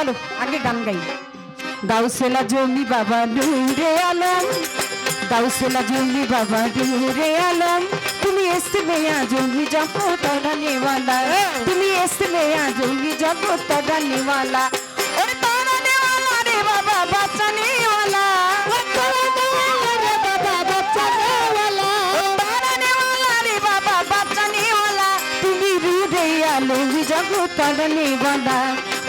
চলো, আগে গান গাই। দাউসেলা জমি বাবা নূরে আলম। দাউসেলা জমি বাবা নূরে আলম। তুমি জমি তুমি এসলে জমি জগৎ তারানেওয়ালা ওরে তারানেওয়ালা রে বাবা বাঁচানেওয়ালা রে বাবা বাঁচানেওয়ালা তারানেওয়ালা রে বাবা বাঁচানেওয়ালা তুমি রুদে আলম জগৎ তারানেওয়ালা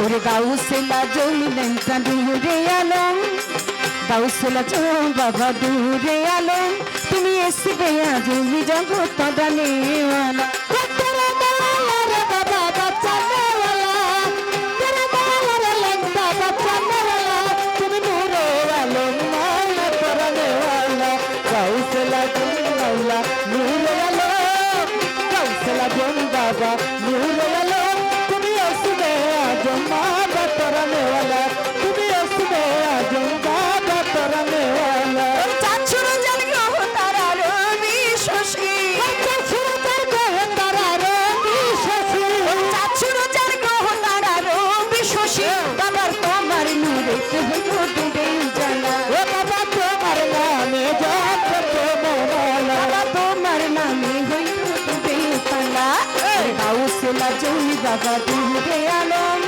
ওরে গাউসেলা জমি লঙ্কা দূরে আলম গাউসেলা জম বাবা দূরে আলম তুমি এসবে আজ জগৎ তারানেওয়ালা বাবা বাঁচানেওয়ালা বাবা দূরে আলম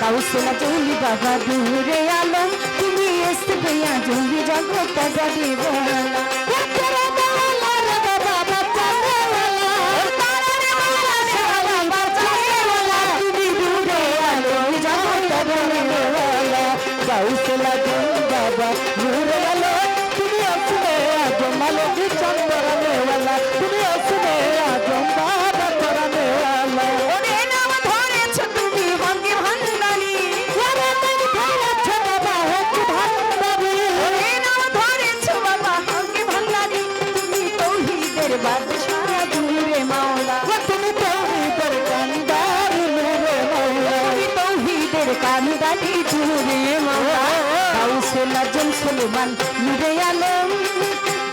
গাউসেলা জৌলি বাবা দূরে আলম তুমি এসবে জৌলি জগৎ জাগে বলা তুমি তৌহিদের কান্দারি দূরে মাওলা কাউসেলা জন সুলেমান, নূরে আলম।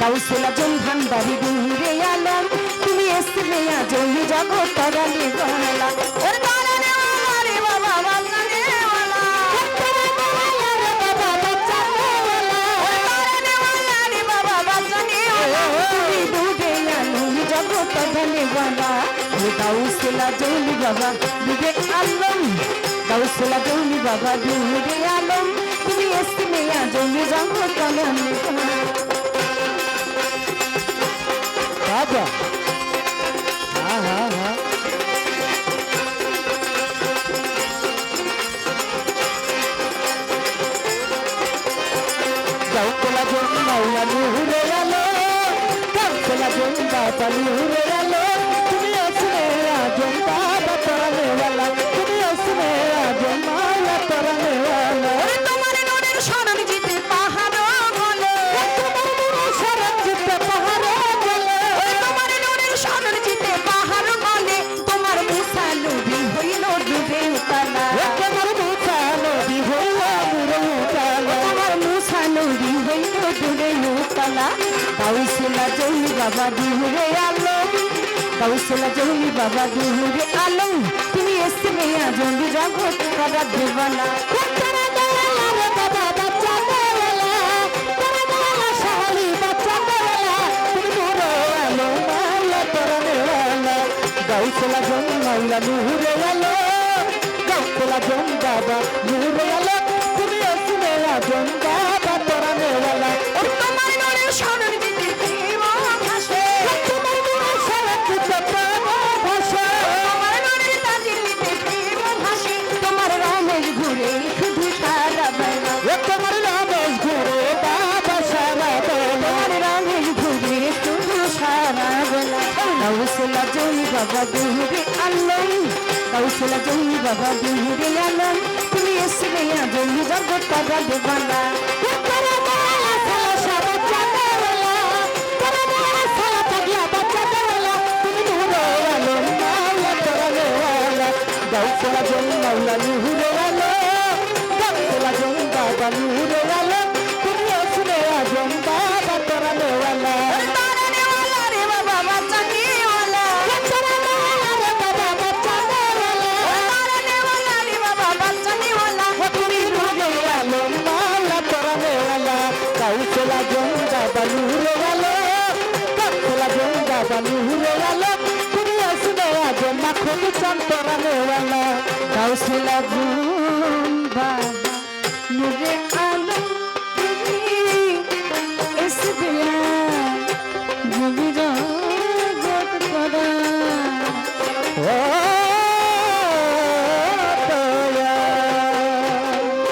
কাউসেলা জন ভান্ডারি দূরে আলম। তুমি এসলে আজম জগৎ তরালে গলা ওর তরালে গলা ও কাউসেলা জৌলি বাবা দূরে আলম। কাউসেলা জৌলি বাবা দূরে আলম। তুমি এসলে আজম জগৎ তরালে গলা বাবা। হ্যাঁ হ্যাঁ জন বাবা দুহুরে আলম কাউসিলা জৌলি বাবা দুহুরে আলম তুমি এসে মেয়া আজম জগৎ করা দেবানা তারা দয়ালা রে বাবা বাচ্চা দয়ালা তারা দয়ালা শাহালি বাচ্চা দয়ালা তুমি নূরে আলম কাউসলা জমি বাবা দুহুরে আলম কাউসলা জমি বাবা দুহুরে আলম তুমি এসলে জমি জগৎ তারা দেবানা। चालू हुए वाला खुद हंसने वाला ना खुद चंपरा ने वाला गाँव से लागू